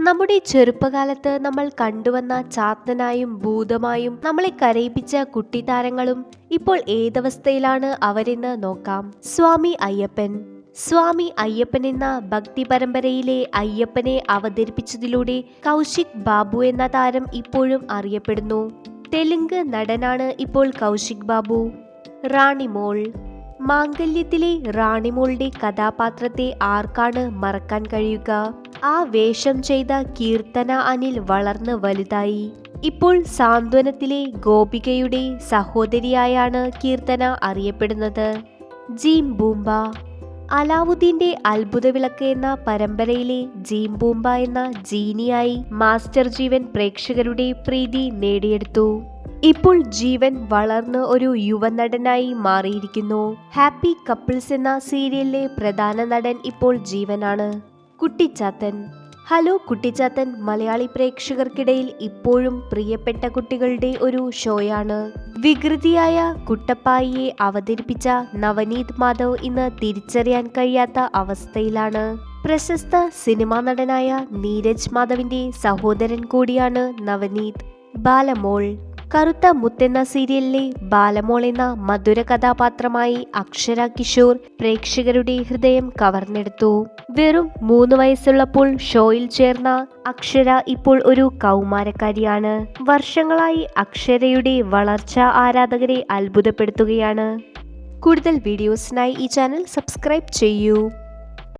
നമ്മുടെ ചെറുപ്പകാലത്ത് നമ്മൾ കണ്ടുവന്ന ചാത്തനായും ഭൂതമായും നമ്മളെ കരയിപ്പിച്ച കുട്ടിത്താരങ്ങളും ഇപ്പോൾ ഏതവസ്ഥയിലാണ് അവരെന്ന് നോക്കാം. സ്വാമി അയ്യപ്പൻ. സ്വാമി അയ്യപ്പൻ എന്ന ഭക്തി പരമ്പരയിലെ അയ്യപ്പനെ അവതരിപ്പിച്ചതിലൂടെ കൗശിക് ബാബു എന്ന താരം ഇപ്പോഴും അറിയപ്പെടുന്നു. തെലുങ്ക് നടനാണ് ഇപ്പോൾ കൗശിക് ബാബു. റാണിമോൾ. മാംഗല്യത്തിലെ റാണിമോളുടെ കഥാപാത്രത്തെ ആർക്കാണ് മറക്കാൻ കഴിയുക? ആ വേഷം ചെയ്ത കീർത്തന അനിൽ വളർന്ന് വലുതായി. ഇപ്പോൾ സാന്ത്വനത്തിലെ ഗോപികയുടെ സഹോദരിയായാണ് കീർത്തന അറിയപ്പെടുന്നത്. ജീം ബൂംബ അലാവുദ്ദീന്റെ അത്ഭുത വിളക്ക് എന്ന പരമ്പരയിലെ ജീം ബൂംബ എന്ന ജീനിയായി മാസ്റ്റർ ജീവൻ പ്രേക്ഷകരുടെ പ്രീതി നേടിയെടുത്തു. ഇപ്പോൾ ജീവൻ വളർന്ന് ഒരു യുവനടനായി മാറിയിരിക്കുന്നു. ഹാപ്പി കപ്പിൾസ് എന്ന സീരിയലിലെ പ്രധാന നടൻ ഇപ്പോൾ ജീവനാണ്. കുട്ടിച്ചാത്തൻ. ഹലോ കുട്ടിച്ചാത്തൻ മലയാളി പ്രേക്ഷകർക്കിടയിൽ ഇപ്പോഴും പ്രിയപ്പെട്ട കുട്ടികളുടെ ഒരു ഷോയാണ്. വികൃതിയായ കുട്ടപ്പായിയെ അവതരിപ്പിച്ച നവനീത് മാധവ് ഇന്ന് തിരിച്ചറിയാൻ കഴിയാത്ത അവസ്ഥയിലാണ്. പ്രശസ്ത സിനിമാ നടനായ നീരജ് മാധവിന്റെ സഹോദരൻ കൂടിയാണ് നവനീത്. ബാലമോൾ. കറുത്ത മുത്തെന്ന സീരിയലിലെ ബാലമോൾ എന്ന മധുര കഥാപാത്രമായി അക്ഷര കിഷോർ പ്രേക്ഷകരുടെ ഹൃദയം കവർന്നെടുത്തു. വെറും മൂന്ന് വയസ്സുള്ളപ്പോൾ ഷോയിൽ ചേർന്ന അക്ഷര ഇപ്പോൾ ഒരു കൗമാരക്കാരിയാണ്. വർഷങ്ങളായി അക്ഷരയുടെ വളർച്ച ആരാധകരെ അത്ഭുതപ്പെടുത്തുകയാണ്. കൂടുതൽ വീഡിയോസിനായി ഈ ചാനൽ സബ്സ്ക്രൈബ് ചെയ്യൂ.